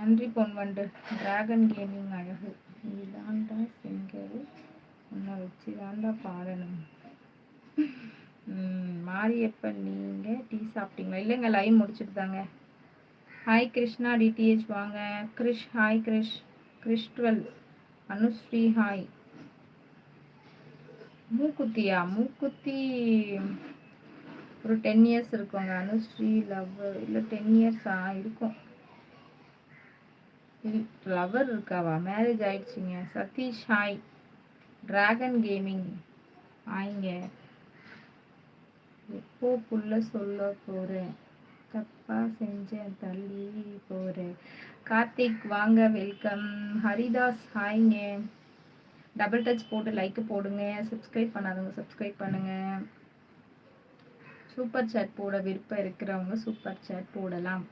நன்றி பொன்வண்டு. Dragon gaming அழகு. இதாண்டா சிங்கர். உன்னை வச்சு தாண்டா பாடணும் மாரியப்பன் நீங்கள் டீ சாப்பிட்டீங்களா? இல்லைங்க லைவ் முடிச்சுட்டு தாங்க. ஹாய் கிருஷ்ணா டிடிஹெச் வாங்க. கிரிஷ் ஹாய் கிரிஷ். கிரிஷ் டுவெல் அனுஸ்ரீ ஹாய் மூக்குத்தியா? மூக்குத்தி ஒரு டென் இயர்ஸ் இருக்குங்க. அனுஸ்ரீ லவ் இல்லை டென் இயர்ஸா இருக்கும். லவர் இருக்காவா? மேரேஜ் ஆயிடுச்சுங்க. சதீஷ் ஹாய் டிராகன் கேமிங் ஆயிங்க எப்போ புள்ள சொல்ல போகிறேன் தப்பாக செஞ்சேன் தள்ளி போகிறேன் கார்த்திக் வாங்க வெல்கம் ஹரிதாஸ் ஹாய்ங்க டபுள் டச் போட்டு லைக் போடுங்க. சப்ஸ்கிரைப் பண்ணாதவங்க சப்ஸ்கிரைப் பண்ணுங்க. சூப்பர் சேட் போட விருப்பம் இருக்கிறவங்க சூப்பர் சேட் போடலாம்.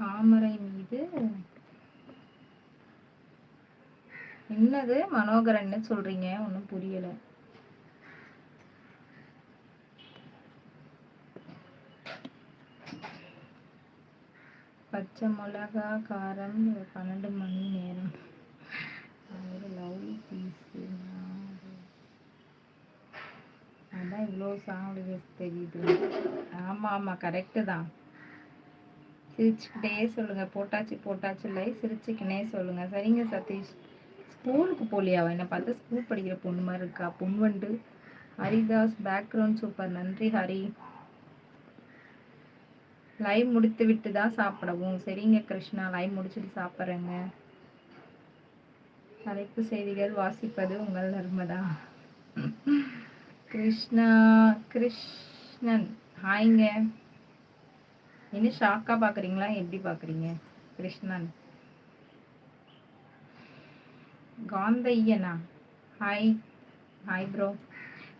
தாமரை மீது என்னது? மனோகரன் சொல்றீங்க. ஒன்றும் புரியல. பச்சை மிளகா காரம் பன்னெண்டு மணி நேரம். Love piece. அதான் இவ்வளோ சாப்பிடுது தெரியுது. ஆமாம் ஆமாம் கரெக்டு தான். சிரிச்சுக்கிட்டே சொல்லுங்க. போட்டாச்சு போட்டாச்சு லை சிரிச்சுக்கினே சொல்லுங்க. சரிங்க சதீஷ். ஸ்கூலுக்கு போலியாவா என்னை பார்த்து ஸ்கூல் படிக்கிற பொண்ணு மாதிரி இருக்கா? பொன்வண்டு. ஹரிதாஸ் பேக்ரவுண்ட் சூப்பர் நன்றி ஹரி. லைவ் முடித்து விட்டு தான் சாப்பிடவும். சரிங்க கிருஷ்ணா லைவ் முடிச்சுட்டு சாப்பிட்றேங்க. தலைப்பு செய்திகள் வாசிப்பது உங்கள் நர்மதா. கிருஷ்ணா கிருஷ்ணன். ஹாய்ங்க. இன்னும் ஷாக்காக பார்க்குறீங்களா எப்படி பார்க்குறீங்க Krishnan. காந்தையனா hi hi bro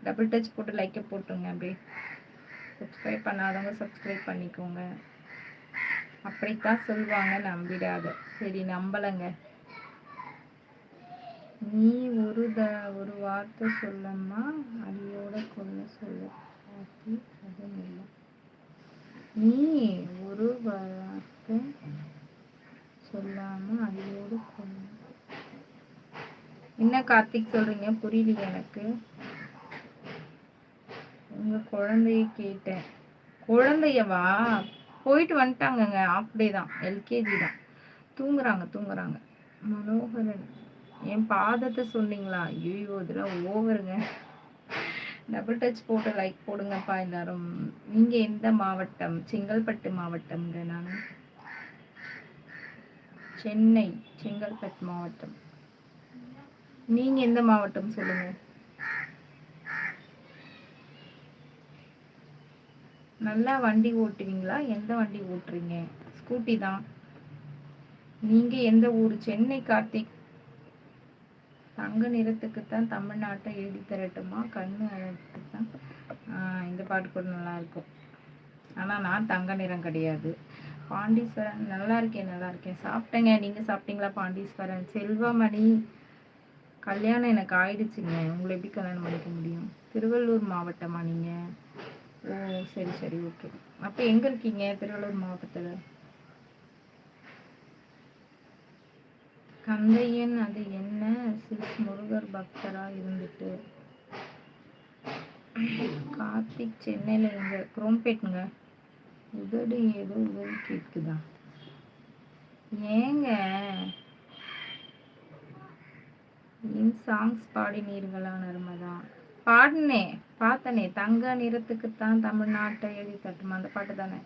double touch போட்டு லைக்கை போட்டுங்க அப்படியே. சப்ஸ்கிரைப் பண்ணாதவங்க சப்ஸ்கிரைப் பண்ணிக்கோங்க. அப்படித்தான் சொல்லுவாங்க நம்பிடாத. சரி நம்பலைங்க. நீ ஒரு த ஒரு வார்த்தை சொல்லம்மா அடியோட கொள்ள சொல்ல. அதுவும் இல்லை நீ ஒரு வார்த்தை சொல்லாம அடியோடு என்ன கார்த்திக் சொல்றீங்க? புரியலையே எனக்கு. உங்க குழந்தைய கேட்டேன். குழந்தையவா? போயிட்டு வந்துட்டாங்கங்க. ஆஃப் தான். எல்கேஜி தான். தூங்குறாங்க தூங்குறாங்க. மனோகரன் என் பாதத்தை சொன்னீங்களா? ஐயோ இதெல்லாம் ஓவருங்க டபுள் டச் போட்டு லைக் போடுங்கப்பா எல்லாரும். நீங்க எந்த மாவட்டம்? செங்கல்பட்டு மாவட்டம்ங்க நான். சென்னை செங்கல்பட்டு மாவட்டம். நீங்க எந்த மாவட்டம் சொல்லுங்க? நல்லா வண்டி ஓட்டுவீங்களா? எந்த வண்டி ஓட்டுறீங்க? ஸ்கூட்டி தான். நீங்க எந்த ஊர்? சென்னை கார்த்திக் தங்க நிறத்துக்கு தான் தமிழ்நாட்டை எழுதி தரட்டுமா? கண்ணு அழகுக்கு தான் இந்த பாட்டு கூட நல்லா இருக்கும். ஆனால் நான் தங்க நிறம் கிடையாது. பாண்டீஸ்வரன் நல்லா இருக்கேன் நல்லா இருக்கேன். சாப்பிட்டேங்க. நீங்கள் சாப்பிட்டீங்களா பாண்டீஸ்வரன்? செல்வமணி கல்யாணம் எனக்கு ஆயிடுச்சுங்க. உங்களை எப்படி கல்யாணம் பண்ணிக்க முடியும்? திருவள்ளூர் மாவட்டமா நீங்கள் ஓ சரி சரி ஓகே. அப்போ எங்கே இருக்கீங்க திருவள்ளூர் மாவட்டத்தில்? கந்தையன் அது என்ன? சிஸ் முருகர் பக்தரா இருந்துட்டு. கார்த்திக் சென்னையில் இருந்த குரோம்பேட்டுங்க. உதடு ஏதோ உதவி கேட்குதா ஏங்க? இன் சாங்ஸ் பாடினீர்களா நர்மதா பாடினே பார்த்தனே. தங்க நிறத்துக்குத்தான் தமிழ்நாட்டை எழுதி தட்டுமா? அந்த பாட்டு தானே.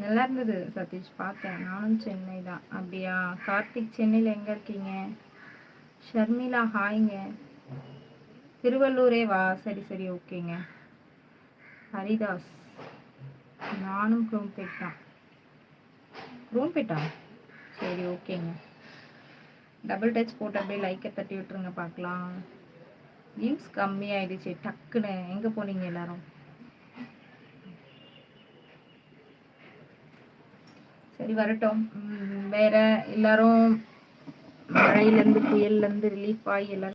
நல்லா இருந்தது சதீஷ். பார்த்தேன். நானும் சென்னை தான். அப்படியா? கார்த்திக் சென்னையில் எங்கே இருக்கீங்க? ஷர்மிளா ஹாய்ங்க. திருவள்ளூரே வா. சரி சரி ஓகேங்க. ஹரிதாஸ். நானும் குரோம்பேட் தான் குரோம்பேட்டா சரி ஓகேங்க. டபுள் டச் போட்டு அப்படியே லைக்கை தட்டி விட்டுருங்க பார்க்கலாம். வியூஸ் கம்மியாயிடுச்சு. டக்குன்னு. எங்கே போனீங்க எல்லாரும்? சரி வரட்டும். வேற எல்லாரும் மழையிலேருந்து புயல்லேருந்து ரிலீஃப் ஆகி எல்லாரும்